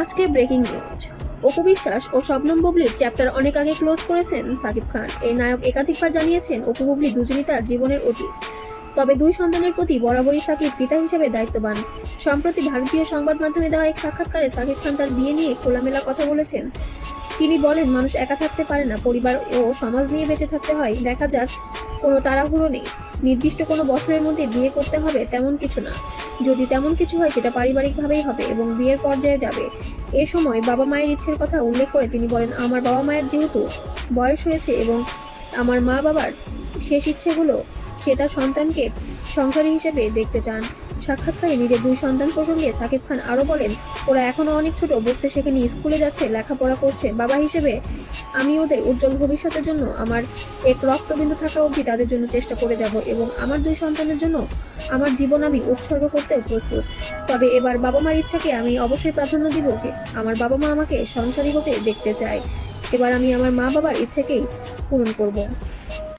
আজকে breaking news Apu Biswas ও শবনম বুবলির chapter অনেক আগে ক্লোজ করেছেন সাকিব খান। এই নায়ক একাধিকবার জানিয়েছেন, অপু বুবলি দুজনই তার জীবনের অতীত। তবে দুই সন্তানের প্রতি বরাবরই সাকিব পিতা হিসেবে দায়িত্ববান। সম্প্রতি ভারতীয় সংবাদ মাধ্যমে দেওয়া এক সাক্ষাৎকারে সাকিব খান তার বিয়ে নিয়ে খোলামেলা কথা বলেছেন। তিনি বলেন, মানুষ একা থাকতে পারে না, পরিবার ও সমাজ নিয়ে বেঁচে থাকতে হয়, দেখা যাক, কোনো তাড়াহুড়ো নেই। নির্দিষ্ট কোনো বছরের মধ্যে বিয়ে করতে হবে তেমন কিছু না। যদি তেমন কিছু হয়, সেটা পারিবারিকভাবেই হবে এবং বিয়ের পর্যায়ে যাবে। এ সময় বাবা মায়ের ইচ্ছের কথা উল্লেখ করে তিনি বলেন, আমার বাবা মায়ের যেহেতু বয়স হয়েছে এবং আমার মা বাবার শেষ ইচ্ছে হলো সে তার সন্তানকে সংসারী হিসেবে দেখতে চান। সাক্ষাৎকারে নিজের দুই সন্তান প্রসঙ্গে সাকিব খান আরও বলেন, ওরা এখনও অনেক ছোট বুঝতে শেখেনি, স্কুলে যাচ্ছে, লেখাপড়া করছে। বাবা হিসেবে আমি ওদের উজ্জ্বল ভবিষ্যতের জন্য আমার এক রক্তবিন্দু থাকা অবধি তাদের জন্য চেষ্টা করে যাব এবং আমার দুই সন্তানের জন্য আমার জীবন আমি উৎসর্গ করতেও প্রস্তুত। তবে এবার বাবা মার ইচ্ছাকে আমি অবশ্যই প্রাধান্য দিব আমার বাবা মা আমাকে সংসারী হতে দেখতে চায়। এবার আমি আমার মা বাবার ইচ্ছেকেই পূরণ করব।